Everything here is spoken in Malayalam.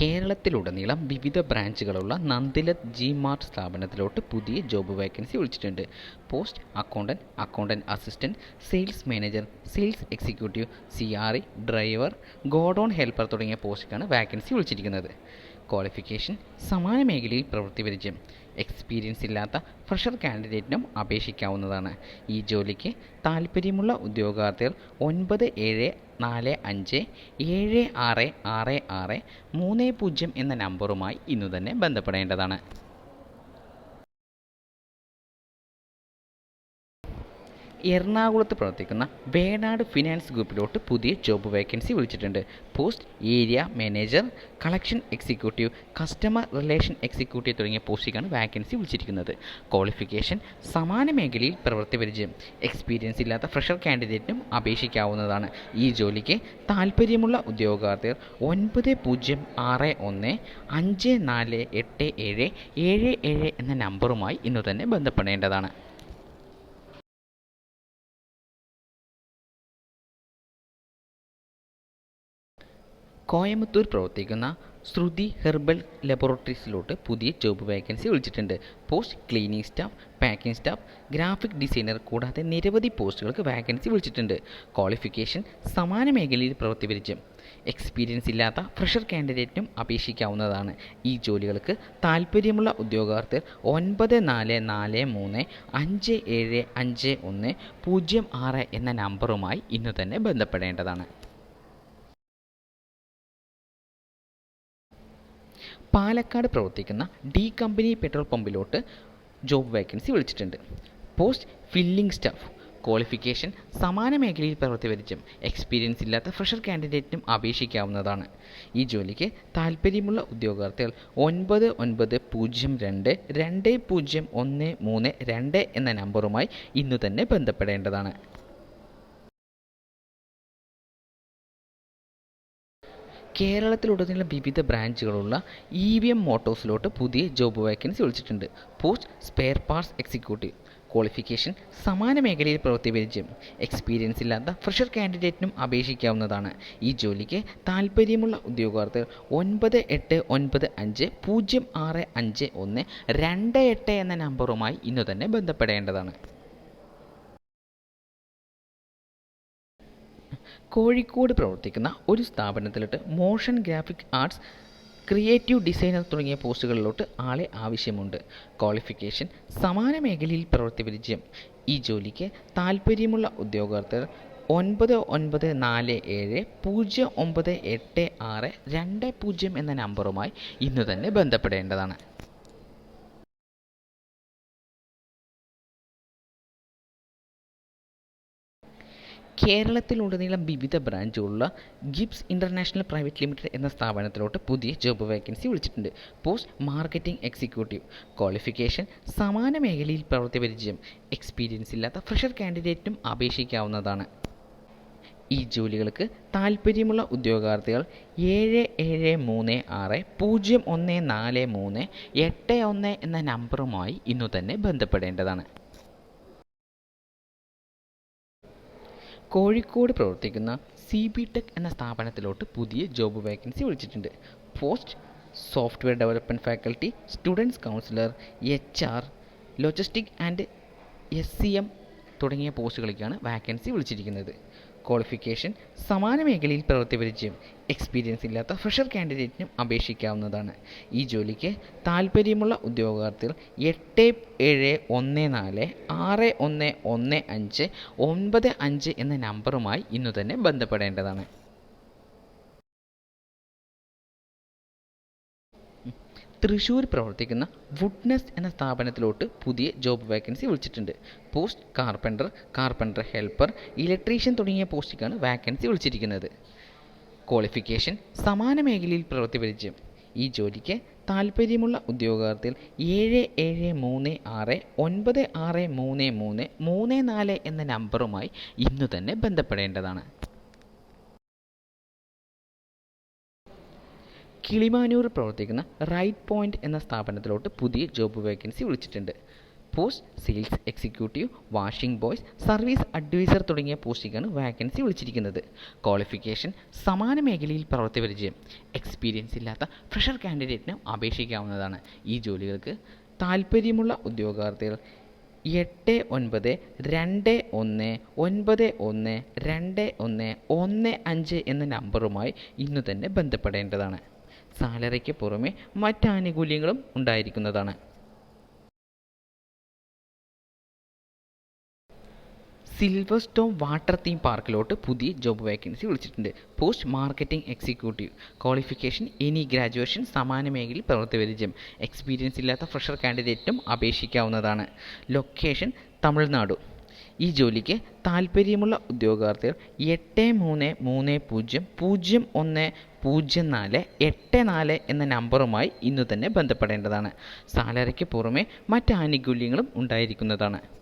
കേരളത്തിലുടനീളം വിവിധ ബ്രാഞ്ചുകളുള്ള നന്ദിലത് ജി മാർട്ട് സ്ഥാപനത്തിലോട്ട് പുതിയ ജോബ് വേക്കൻസി വിളിച്ചിട്ടുണ്ട്. Post accountant accountant assistant sales manager sales executive C driver godown helper തുടങ്ങിയ പോസ്റ്റിലാണ് വാക്കൻസി വിളിച്ചിരിക്കുന്നത്. ക്വാളിഫിക്കേഷൻ സമാന മേഖലയിൽ പ്രവൃത്തി പരിചയം എക്സ്പീരിയൻസ് ഇല്ലാത്ത ഫ്രഷർ കാൻഡിഡേറ്റിനും അപേക്ഷിക്കാവുന്നതാണ്. ഈ ജോലിക്ക് താൽപ്പര്യമുള്ള ഉദ്യോഗാർത്ഥികൾ ഒൻപത് ഏഴ് നാല് അഞ്ച് ഏഴ് ആറ് ആറ് ആറ് മൂന്ന് പൂജ്യം എന്ന നമ്പറുമായി ഇന്നു തന്നെ ബന്ധപ്പെടേണ്ടതാണ്. എറണാകുളത്ത് പ്രവർത്തിക്കുന്ന വേണാട് ഫിനാൻസ് ഗ്രൂപ്പിലോട്ട് പുതിയ ജോബ് വേക്കൻസി വിളിച്ചിട്ടുണ്ട്. Post area manager collection executive customer relation executive തുടങ്ങിയ പോസ്റ്റിലേക്കാണ് വാക്കൻസി വിളിച്ചിരിക്കുന്നത്. ക്വാളിഫിക്കേഷൻ സമാന മേഖലയിൽ പ്രവൃത്തി പരിചയം എക്സ്പീരിയൻസ് ഇല്ലാത്ത ഫ്രഷർ കാൻഡിഡേറ്റിനും അപേക്ഷിക്കാവുന്നതാണ്. ഈ ജോലിക്ക് താൽപ്പര്യമുള്ള ഉദ്യോഗാർത്ഥികൾ ഒൻപത് പൂജ്യം ആറ് ഒന്ന് അഞ്ച് നാല് എട്ട് ഏഴ് ഏഴ് ഏഴ് എന്ന നമ്പറുമായി ഇന്ന് തന്നെ ബന്ധപ്പെടേണ്ടതാണ്. കോയമ്പത്തൂർ പ്രവർത്തിക്കുന്ന ശ്രുതി ഹെർബൽ ലബോറട്ടറീസിലോട്ട് പുതിയ ജോബ് വേക്കൻസി വിളിച്ചിട്ടുണ്ട്. Post cleaning staff packing staff graphic designer കൂടാതെ നിരവധി പോസ്റ്റുകൾക്ക് വാക്കൻസി വിളിച്ചിട്ടുണ്ട്. ക്വാളിഫിക്കേഷൻ സമാന മേഖലയിൽ പ്രവൃത്തി പരിചയം എക്സ്പീരിയൻസ് ഇല്ലാത്ത ഫ്രഷർ കാൻഡിഡേറ്റിനും അപേക്ഷിക്കാവുന്നതാണ്. ഈ ജോലികൾക്ക് താൽപ്പര്യമുള്ള ഉദ്യോഗാർത്ഥികൾ ഒൻപത് നാല് നാല് മൂന്ന് അഞ്ച് ഏഴ് അഞ്ച് ഒന്ന് പൂജ്യം ആറ് എന്ന നമ്പറുമായി ഇന്ന് തന്നെ ബന്ധപ്പെടേണ്ടതാണ്. പാലക്കാട് പ്രവർത്തിക്കുന്ന ഡി കമ്പനി പെട്രോൾ പമ്പിലോട്ട് ജോബ് വേക്കൻസി വിളിച്ചിട്ടുണ്ട്. പോസ്റ്റ് ഫില്ലിംഗ് സ്റ്റാഫ് ക്വാളിഫിക്കേഷൻ സമാന മേഖലയിൽ പ്രവർത്തിവരിച്ചും എക്സ്പീരിയൻസ് ഇല്ലാത്ത ഫ്രഷർ കാൻഡിഡേറ്റിനും അപേക്ഷിക്കാവുന്നതാണ്. ഈ ജോലിക്ക് താൽപ്പര്യമുള്ള ഉദ്യോഗാർത്ഥികൾ ഒൻപത് ഒൻപത് പൂജ്യം രണ്ട് രണ്ട് പൂജ്യം ഒന്ന് മൂന്ന് രണ്ട് എന്ന നമ്പറുമായി ഇന്നു തന്നെ ബന്ധപ്പെടേണ്ടതാണ്. കേരളത്തിലുടനീളം വിവിധ ബ്രാഞ്ചുകളുള്ള ഇ വി എം മോട്ടോഴ്സിലോട്ട് പുതിയ ജോബ് വേക്കൻസി വിളിച്ചിട്ടുണ്ട്. Post spare parts executive qualification സമാന മേഖലയിൽ പ്രവൃത്തി പരിചയം. എക്സ്പീരിയൻസ് ഇല്ലാത്ത ഫ്രഷർ കാൻഡിഡേറ്റിനും അപേക്ഷിക്കാവുന്നതാണ്. ഈ ജോലിക്ക് താൽപ്പര്യമുള്ള ഉദ്യോഗാർത്ഥികൾ ഒൻപത് എട്ട് ഒൻപത് അഞ്ച് പൂജ്യം ആറ് അഞ്ച് ഒന്ന് രണ്ട് എട്ട് എന്ന നമ്പറുമായി ഇന്ന് തന്നെ ബന്ധപ്പെടേണ്ടതാണ്. കോഴിക്കോട് പ്രവർത്തിക്കുന്ന ഒരു സ്ഥാപനത്തിലോട്ട് motion graphic arts creative designer തുടങ്ങിയ പോസ്റ്റുകളിലോട്ട് ആളെ ആവശ്യമുണ്ട്. ക്വാളിഫിക്കേഷൻ സമാന മേഖലയിൽ പ്രവൃത്തി പരിചയം. ഈ ജോലിക്ക് താൽപ്പര്യമുള്ള ഉദ്യോഗാർത്ഥർ ഒൻപത് ഒൻപത് നാല് ഏഴ് പൂജ്യം ഒമ്പത് എട്ട് ആറ് രണ്ട് പൂജ്യം എന്ന നമ്പറുമായി ഇന്ന് തന്നെ ബന്ധപ്പെടേണ്ടതാണ്. കേരളത്തിലുടനീളം വിവിധ ബ്രാഞ്ചുകളുള്ള ഗിബ്സ് ഇന്റർനാഷണൽ പ്രൈവറ്റ് ലിമിറ്റഡ് എന്ന സ്ഥാപനത്തിലോട്ട് പുതിയ ജോബ് വേക്കൻസി വിളിച്ചിട്ടുണ്ട്. Post marketing executive. ക്വാളിഫിക്കേഷൻ സമാന മേഖലയിൽ പ്രവൃത്തി പരിചയം എക്സ്പീരിയൻസ് ഇല്ലാത്ത ഫ്രഷർ കാൻഡിഡേറ്റിനും അപേക്ഷിക്കാവുന്നതാണ്. ഈ ജോലികൾക്ക് താൽപ്പര്യമുള്ള ഉദ്യോഗാർത്ഥികൾ ഏഴ് ഏഴ് മൂന്ന് ആറ് പൂജ്യം ഒന്ന് നാല് മൂന്ന് എട്ട് ഒന്ന് എന്ന നമ്പറുമായി ഇന്നു തന്നെ ബന്ധപ്പെടേണ്ടതാണ്. കോഴിക്കോട് പ്രവർത്തിക്കുന്ന സി ബി ടെക് എന്ന സ്ഥാപനത്തിലോട്ട് പുതിയ ജോബ് വേക്കൻസി വിളിച്ചിട്ടുണ്ട്. Post software development faculty students counsellor H R logistic and S C M തുടങ്ങിയ പോസ്റ്റുകളിലേക്കാണ് വാക്കൻസി വിളിച്ചിരിക്കുന്നത്. ക്വാളിഫിക്കേഷൻ സമാന മേഖലയിൽ പ്രവൃത്തി പരിചയം എക്സ്പീരിയൻസ് ഇല്ലാത്ത ഫ്രഷർ കാൻഡിഡേറ്റിനും അപേക്ഷിക്കാവുന്നതാണ്. ഈ ജോലിക്ക് താൽപ്പര്യമുള്ള ഉദ്യോഗാർത്ഥികൾ എട്ട് ഏഴ് ഒന്ന് നാല് ആറ് ഒന്ന് ഒന്ന് അഞ്ച് ഒൻപത് അഞ്ച് എന്ന നമ്പറുമായി ഇന്നു തന്നെ ബന്ധപ്പെടേണ്ടതാണ്. തൃശ്ശൂർ പ്രവർത്തിക്കുന്ന വുഡ്നസ് എന്ന സ്ഥാപനത്തിലോട്ട് പുതിയ ജോബ് വേക്കൻസി വിളിച്ചിട്ടുണ്ട്. Post carpenter carpenter helper electrician തുടങ്ങിയ പോസ്റ്റിക്കാണ് വാക്കൻസി വിളിച്ചിരിക്കുന്നത്. ക്വാളിഫിക്കേഷൻ സമാന മേഖലയിൽ പ്രവൃത്തി പരിചയം. ഈ ജോലിക്ക് താൽപ്പര്യമുള്ള ഉദ്യോഗാർത്ഥികൾ ഏഴ് ഏഴ് മൂന്ന് ആറ് ഒൻപത് ആറ് മൂന്ന് മൂന്ന് മൂന്ന് നാല് എന്ന നമ്പറുമായി ഇന്നു തന്നെ ബന്ധപ്പെടേണ്ടതാണ്. കിളിമാനൂർ പ്രവർത്തിക്കുന്ന റൈറ്റ് പോയിന്റ് എന്ന സ്ഥാപനത്തിലോട്ട് പുതിയ ജോബ് വേക്കൻസി വിളിച്ചിട്ടുണ്ട്. Post sales executive washing boys service advisor തുടങ്ങിയ പോസ്റ്റിക്കാണ് വാക്കൻസി വിളിച്ചിരിക്കുന്നത്. ക്വാളിഫിക്കേഷൻ സമാന മേഖലയിൽ പ്രവർത്തി പരിചയം. എക്സ്പീരിയൻസ് ഇല്ലാത്ത ഫ്രഷർ കാൻഡിഡേറ്റിന് അപേക്ഷിക്കാവുന്നതാണ്. ഈ ജോലികൾക്ക് താൽപ്പര്യമുള്ള ഉദ്യോഗാർത്ഥികൾ എട്ട് ഒൻപത് രണ്ട് ഒന്ന് ഒൻപത് ഒന്ന് രണ്ട് ഒന്ന് ഒന്ന് അഞ്ച് എന്ന നമ്പറുമായി ഇന്നു തന്നെ ബന്ധപ്പെടേണ്ടതാണ്. സാലറിക്ക് പുറമെ മറ്റ് ആനുകൂല്യങ്ങളും ഉണ്ടായിരിക്കുന്നതാണ്. സിൽവർ സ്റ്റോൺ വാട്ടർ തീം പാർക്കിലോട്ട് പുതിയ ജോബ് വേക്കൻസി വിളിച്ചിട്ടുണ്ട്. Post marketing executive qualification any graduation സമാന മേഖലയിൽ പ്രവൃത്തി പരിചയം. എക്സ്പീരിയൻസ് ഇല്ലാത്ത ഫ്രഷർ കാൻഡിഡേറ്റും അപേക്ഷിക്കാവുന്നതാണ്. ലൊക്കേഷൻ തമിഴ്നാടു. ഈ ജോലിക്ക് താൽപ്പര്യമുള്ള ഉദ്യോഗാർത്ഥികൾ എട്ട് മൂന്ന് മൂന്ന് പൂജ്യം പൂജ്യം ഒന്ന് പൂജ്യം നാല് എട്ട് നാല് എന്ന നമ്പറുമായി ഇന്നു തന്നെ ബന്ധപ്പെടേണ്ടതാണ്. സാലറിക്ക് പുറമെ മറ്റ് ആനുകൂല്യങ്ങളും ഉണ്ടായിരിക്കുന്നതാണ്.